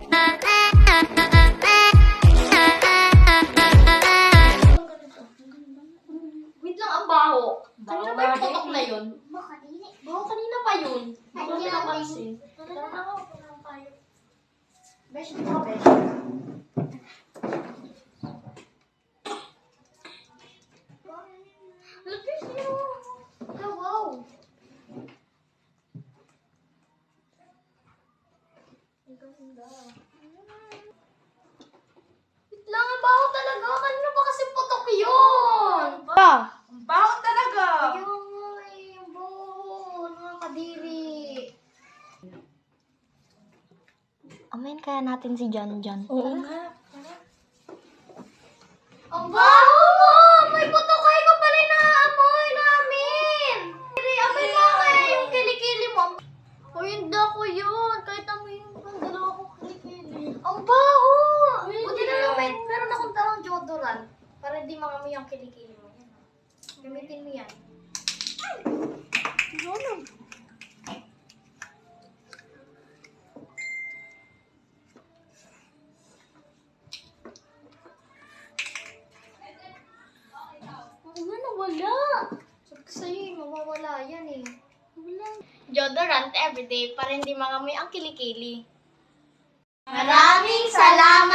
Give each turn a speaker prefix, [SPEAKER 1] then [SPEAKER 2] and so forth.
[SPEAKER 1] Wait lang, ang baho. Kanina ba yung putok na yun? Baho kanina pa yun. Hindi ko napansin. Tara na ako.
[SPEAKER 2] Besh, dito ka, besh.
[SPEAKER 1] Wait lang, ang baho talaga. Kanina pa kasi putok yun.
[SPEAKER 3] Ang baho talaga.
[SPEAKER 2] Ayun nga eh. Nakakadiri.
[SPEAKER 4] Amen kaya natin si John John.
[SPEAKER 3] Oo nga.
[SPEAKER 1] Ang baho mo! May putukay ko pala yung naamoy namin! Hindi, amoy mo kaya yung kilikili mo. O hindi ako yun. Kahit amoy yung ang dalawa kong kilikili.
[SPEAKER 2] Ang baho! Buti na lang, may, meron akong dalang deodorant. Para di mangamoy ang kilikili mo. Yan. Gamitin mo yan.
[SPEAKER 1] Oo nga, nawala.
[SPEAKER 2] Sabi ko sa'yo eh, mawawala yan eh.
[SPEAKER 1] Deodorant everyday para hindi mangamoy ang kilikili.
[SPEAKER 2] Maraming salamat!